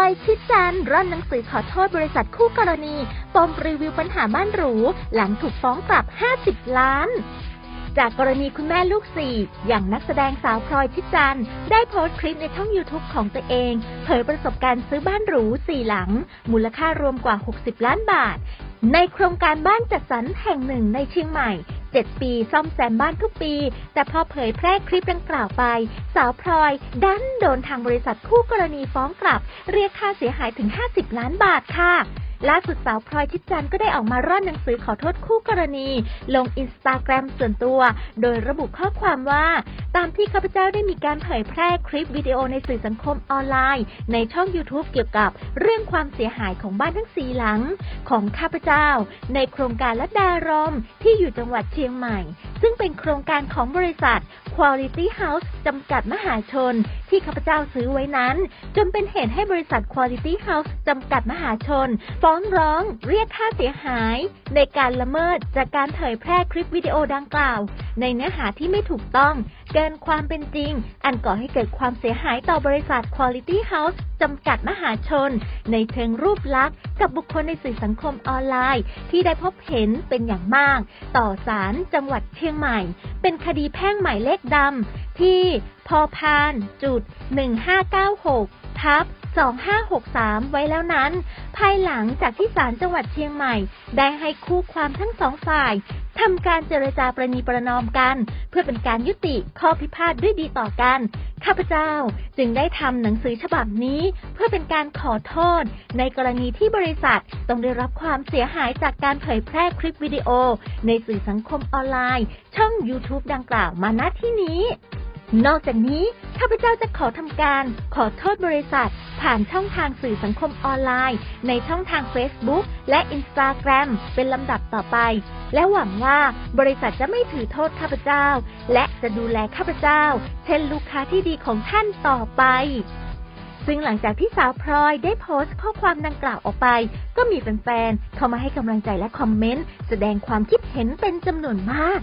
อยชิดจันทร์ร่อนหนังสือขอโทษบริษัทคู่กรณีปมรีวิวปัญหาบ้านหรู หลังถูกฟ้องกลับ 50 ล้าน จากกรณีคุณแม่ลูกสี่ อย่างนักแสดงสาวพลอยชิดจันทร์ได้โพสต์คลิปในช่อง YouTube ของตัวเอง เผยประสบการณ์ซื้อบ้านหรูสี่หลัง มูลค่ารวมกว่า 60 ล้านบาท ในโครงการบ้านจัดสรรแห่งหนึ่งในเชียงใหม่ 7 ปี ซ่อมแซมบ้านทุกปี แต่พอเผยแพร่คลิปดังกล่าวไป สาวพลอย ดันโดนทางบริษัทคู่กรณีฟ้องกลับ เรียกค่าเสียหายถึง 50 ล้านบาทค่ะล่าสุดสาวพลอยชิดจันทร์ก็ได้ออกมาร่อนหนังสือขอโทษคู่กรณี ลงอินสตาแกรมส่วนตัว โดยระบุข้อความว่า ตามที่ข้าพเจ้าได้มีการเผยแพร่คลิปวิดีโอในสื่อสังคมออนไลน์ ในช่อง YouTube เกี่ยวกับเรื่องความเสียหายของบ้านทั้งสีหลัง ของข้าพเจ้า ในโครงการละดารมที่อยู่จังหวัดเชียงใหม่ ซึ่งเป็นโครงการของบริษัท Quality House จำกัดมหาชน ที่ข้าพเจ้าซื้อไว้นั้น จนเป็นเหตุให้บริษัท Quality House จำกัดมหาชน ฟ้องร้องเรียกค่าเสียหาย ในการละเมิดจากการเผยแพร่คลิปวิดีโอดังกล่าวในเนื้อหาที่ไม่ถูกต้อง เกินความเป็นจริง อันก่อให้เกิดความเสียหายต่อบริษัท Quality House จำกัดมหาชน ในเชิงรูปลักษณ์ กับบุคคลในสื่อสังคมออนไลน์ ที่ได้พบเห็นเป็นอย่างมาก ต่อศาลจังหวัดเชียงใหม่ เป็นคดีแพ่งหมายเลขดำที่พอพานจุด 1596 ทับ 2563 ไว้แล้วนั้น ภายหลังจากที่ศาลจังหวัดเชียงใหม่ ได้ให้คู่ความทั้งสองฝ่ายทำการเจรจาประนีประนอมกัน เพื่อเป็นการยุติข้อพิพาทด้วยดีต่อกัน ข้าพเจ้าจึงได้ทำหนังสือฉบับนี้ เพื่อเป็นการขอโทษ ในกรณีที่บริษัทต้องได้รับความเสียหายจากการเผยแพร่คลิปวิดีโอ ในสื่อสังคมออนไลน์ ช่อง YouTube ดังกล่าวมาณที่นี้ นอกจากนี้ข้าพเจ้าจะขอทำการขอโทษบริษัท ผ่านช่องทางสื่อสังคมออนไลน์ ในช่องทาง Facebook และ Instagram เป็นลำดับต่อไป และหวังว่าบริษัทจะไม่ถือโทษข้าพเจ้า และจะดูแลข้าพเจ้า เช่นลูกค้าที่ดีของท่านต่อไปซึ่งหลังจากที่สาวพลอยได้โพสต์ข้อความดังกล่าวออกไป ก็มีแฟนๆ เข้ามาให้กำลังใจและคอมเมนต์ แสดงความคิดเห็นเป็นจำนวนมาก